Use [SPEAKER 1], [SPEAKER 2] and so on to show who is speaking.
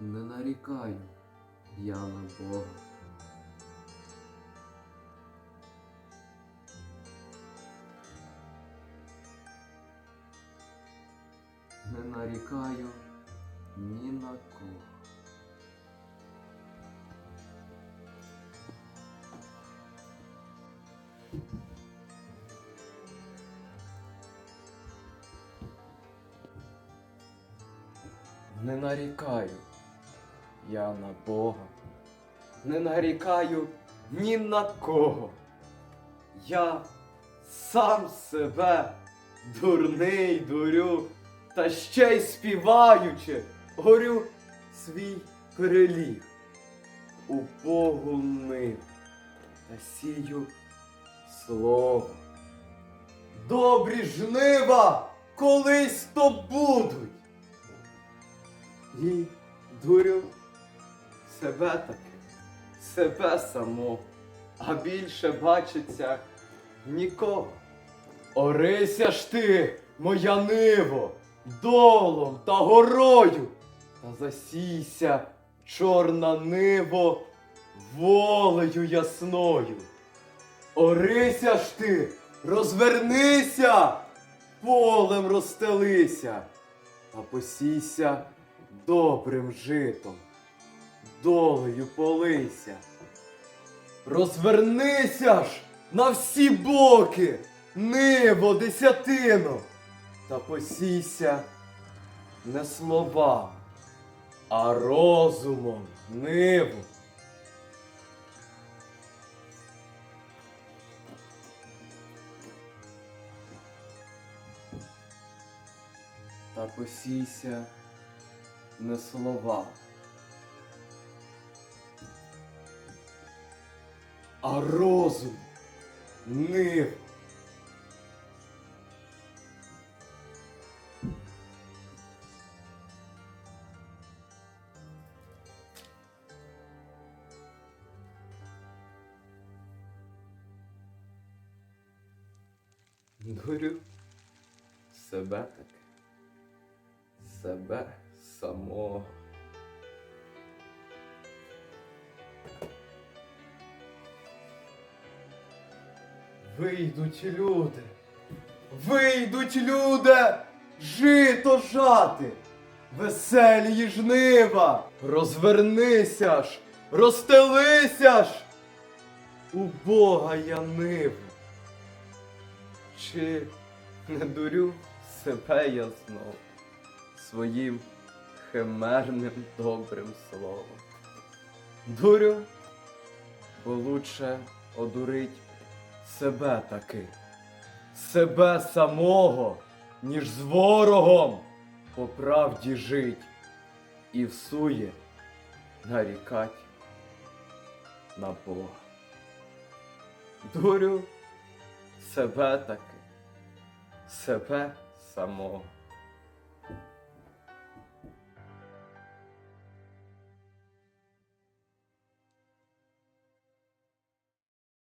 [SPEAKER 1] Не нарікаю я на Бога. Не нарікаю ні на кого. Не нарікаю я на Бога, не нарікаю ні на кого. Я сам себе дурний дурю, та ще й співаючи, горю свій переліг у Богу нив та сію слово. Добрі жнива колись то будуть. І дурю себе таки, себе самого, а більше бачиться нікого. Орися ж ти, моя ниво, долом та горою, та засійся, чорна ниво, волею ясною. Орися ж ти, розвернися, полем розстелися, та посійся добрим житом, долею полися. Розвернися ж на всі боки, небо десятино, та посійся не словами, а розумом ниву. Та посійся не слова, а розум нив. Дурю себе таки, себе самого. Вийдуть люди, вийдуть люди, жито жати, веселі жнива, розвернися ж, розстелися ж, у Бога я ниву. Чи не дурю себе я знов своїм химерним добрим словом? Дурю, бо лучше одурить себе таки, себе самого, ніж з ворогом по правді жить і всує нарікать на Бога. Дурю себе таки, себе самого.